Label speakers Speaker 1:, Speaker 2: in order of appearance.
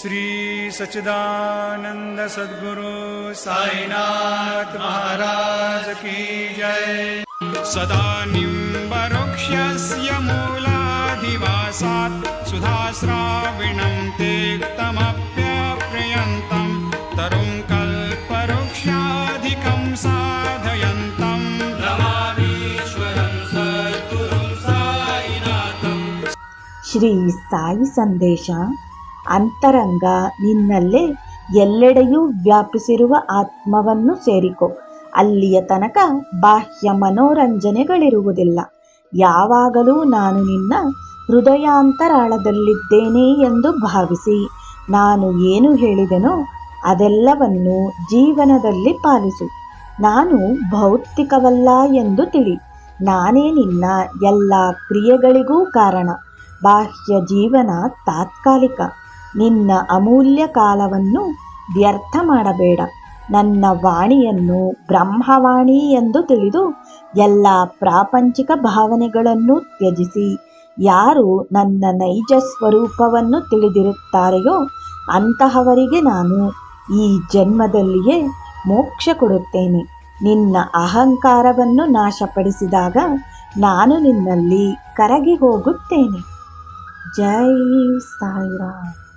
Speaker 1: श्रीसच्चिदानन्द सद्गुरु साईनाथ महाराज की जय। सदा निक्षस्य मूलाधिवासात् सुधाश्राविणम् ते तमप्यप्रयन्तम् तरुङ्कल्पवृक्षाधिकम् साधयन्तम्
Speaker 2: श्री साई सन्देशा ಅಂತರಂಗ ನಿನ್ನಲ್ಲೇ ಎಲ್ಲೆಡೆಯೂ ವ್ಯಾಪಿಸಿರುವ ಆತ್ಮವನ್ನು ಸೇರಿಕೊ. ಅಲ್ಲಿಯ ತನಕ ಬಾಹ್ಯ ಮನೋರಂಜನೆಗಳಿರುವುದಿಲ್ಲ. ಯಾವಾಗಲೂ ನಾನು ನಿನ್ನ ಹೃದಯಾಂತರಾಳದಲ್ಲಿದ್ದೇನೆ ಎಂದು ಭಾವಿಸಿ, ನಾನು ಏನು ಹೇಳಿದೆನೋ ಅದೆಲ್ಲವನ್ನು ಜೀವನದಲ್ಲಿ ಪಾಲಿಸು. ನಾನು ಭೌತಿಕವಲ್ಲ ಎಂದು ತಿಳಿ ನಾನೇ ನಿನ್ನ ಎಲ್ಲ ಕ್ರಿಯೆಗಳಿಗೂ ಕಾರಣ. ಬಾಹ್ಯ ಜೀವನ ತಾತ್ಕಾಲಿಕ. ನಿನ್ನ ಅಮೂಲ್ಯ ಕಾಲವನ್ನು ವ್ಯರ್ಥ ಮಾಡಬೇಡ. ನನ್ನ ವಾಣಿಯನ್ನು ಬ್ರಹ್ಮವಾಣಿ ಎಂದು ತಿಳಿದು ಎಲ್ಲ ಪ್ರಾಪಂಚಿಕ ಭಾವನೆಗಳನ್ನು ತ್ಯಜಿಸಿ. ಯಾರು ನನ್ನ ನೈಜ ಸ್ವರೂಪವನ್ನು ತಿಳಿದಿರುತ್ತಾರೆಯೋ ಅಂತಹವರಿಗೆ ನಾನು ಈ ಜನ್ಮದಲ್ಲಿಯೇ ಮೋಕ್ಷ ಕೊಡುತ್ತೇನೆ. ನಿನ್ನ ಅಹಂಕಾರವನ್ನು ನಾಶಪಡಿಸಿದಾಗ ನಾನು ನಿನ್ನಲ್ಲಿ ಕರಗಿ ಹೋಗುತ್ತೇನೆ. ಜೈ ಸಾಯಿರಾಮ್.